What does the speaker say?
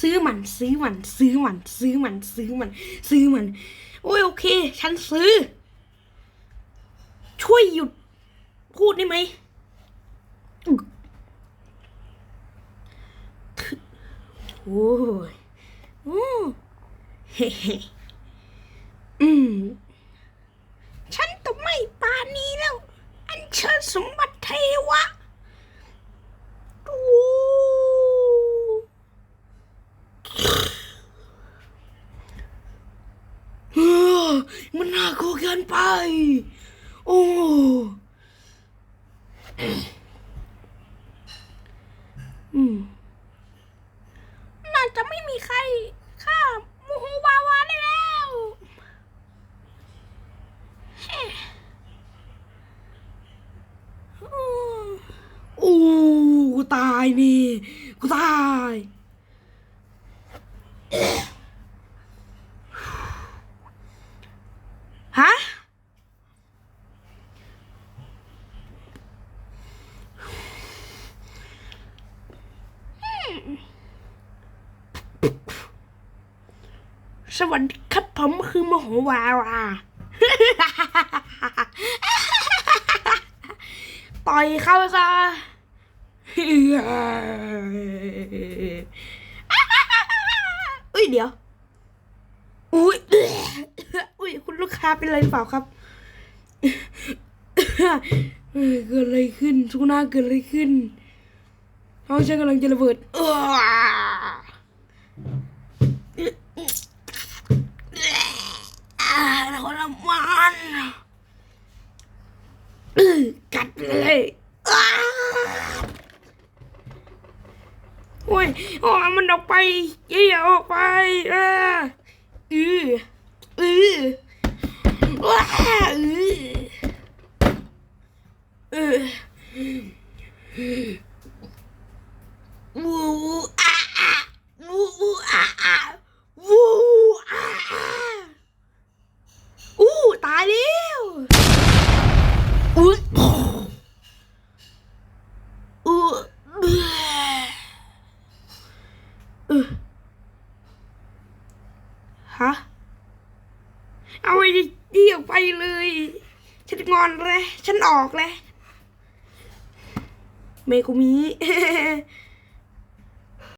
ซื้อมัน ซื้อมัน ซื้อมัน ซื้อมัน ซื้อมัน ซื้อมัน โอ้ยโอเค ฉันซื้อ ช่วยหยุดพูดได้ไหมโอ้ยโอ้เฮ้เฮ้อืม ฉันต้องไม่ปานี้แล้ว อันเชิญสมบัติเทวะโอ้ เออ มันน่ากลัวเกินไป โอ้อืมน่าจะไม่มีใครฆ่ามูฮูวาวาได้แล้วเฮ้อืมโอ้กูตายนี่ กูตาย ฮะ สวัสดีครับผมคือโมโหวาวาต่อยเข้าซะอุ้ยเดี๋ยว อุ้ยอุ้ยคุณลูกค้าเป็นอะไรหรือเปล่าครับเอ้ยเกิดอะไรขึ้นทุกหน้าเกิดอะไรขึ้นห้องฉันกำลังจะระเบิดเอออ่าทร มานเออกัดเลยอ้าโอ้ยโอ้ยมันออกไปเยี่ยออกไปเอออืออือว้าอือเออวูอาอาวูอาอาวูอาอาอู้ตายแล้วอุ้ยอู้เบื่อ เออฮะ เอาไอ้นี่ออกไปเลย ฉันงอนเลยฉันออกเลยเมกุมิ